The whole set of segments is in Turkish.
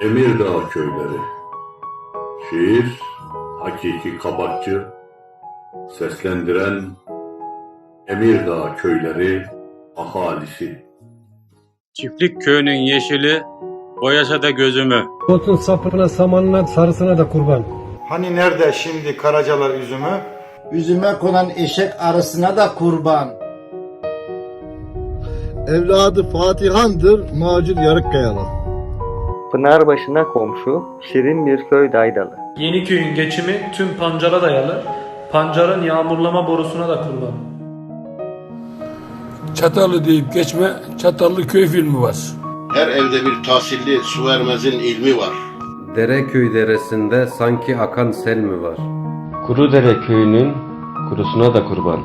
Emirdağ köyleri. Şiir, hakiki kabakçı, seslendiren Emirdağ köyleri ahalisi. Çiftlik köyünün yeşili, boyasa da gözümü. Otun sapına, samanına, sarısına da kurban. Hani nerede şimdi Karacalar üzümü? Üzüme konan eşek arısına da kurban. Evladı Fatihan'dır, macir Yarıkkayalı. Pınarbaşı'na komşu, şirin bir köy daydalı. Yeniköy'ün geçimi tüm pancara dayalı. Pancarın yağmurlama borusuna da kurban. Çatallı deyip geçme, Çatallı köy filmi var. Her evde bir tahsilli su vermezin ilmi var. Dereköy deresinde sanki akan sel mi var? Kurudere köyünün kurusuna da kurban.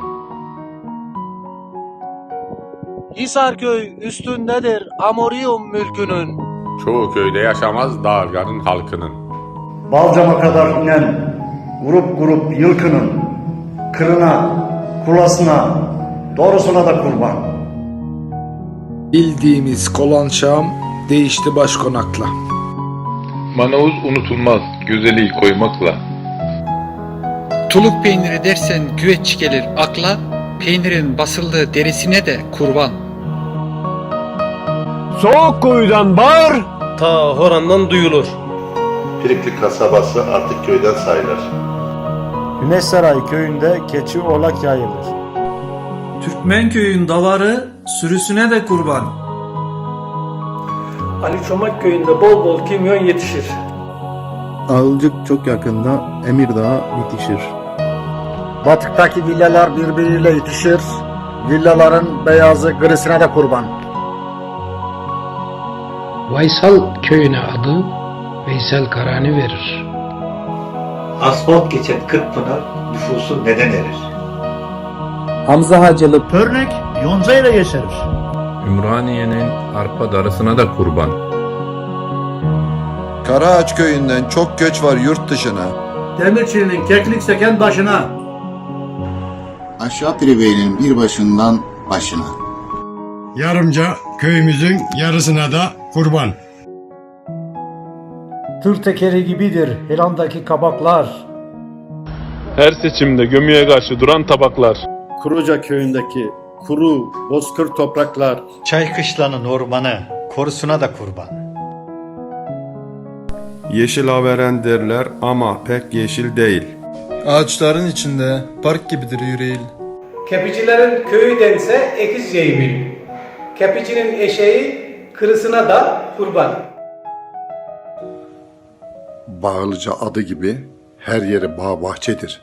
Hisarköy üstündedir Amorium mülkünün. Çoğu köyde yaşamaz Dağırgan'ın halkının. Balcama kadar inen grup grup yılkının kırına, kulasına, doğrusuna da kurban. Bildiğimiz Kolanşam değişti başkonakla. Manavuz unutulmaz, güzeli koymakla. Tuluk peyniri dersen güveç gelir akla, peynirin basıldığı derisine de kurban. Soğuk kuyudan bağır, Ta horandan duyulur. Pirikli kasabası artık köyden sayılır. Güneşsaray köyünde keçi oğlak yayılır. Türkmenköy'ün davarı sürüsüne de kurban. Ali Çomak köyünde bol bol kimyon yetişir. Ağılcık çok yakında Emirdağ bitişir. Batıktaki villalar birbiriyle itişir. Villaların beyazı grisine de kurban. Vaysal köyüne adı Veysel Karani verir. Asfalt geçen Kırkpınar nüfusu neden erir? Hamza Hacılı Pörnek yonca ile yeşerir. Ümraniye'nin arpa darısına da kurban. Karaağaç köyünden çok göç var yurt dışına. Demirçinin keklik seken taşına. Aşağı Piribeyli'nin bir başından başına. Yarımca köyümüzün yarısına da kurban. Tır tekeri gibidir Hilandaki kabaklar. Her seçimde gömüye karşı duran tabaklar. Kuruca köyündeki kuru, bozkır topraklar. Çaykışlanın ormanı korusuna da kurban. Yeşil haveren derler ama pek yeşil değil. Ağaçların içinde park gibidir yüreğil. Kepicilerin köyü dense ekiz bil. Kepicinin eşeği kırısına da kurban. Bağlıca adı gibi her yeri bağ bahçedir.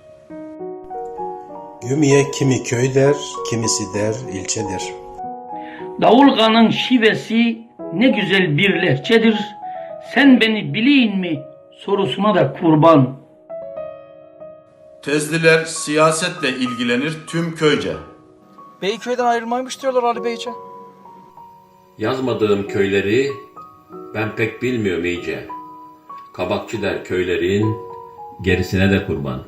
Gümiye kimi köy der, kimisi der ilçedir. Davulganın şivesi ne güzel bir lehçedir. Sen beni bileyim mi sorusuna da kurban. Tezliler siyasetle ilgilenir tüm köyce. Beyköy'den ayrılmaymış diyorlar Ali Beyce. Yazmadığım köyleri ben pek bilmiyorum iyice. Kabakçı der köylerin gerisine de kurban.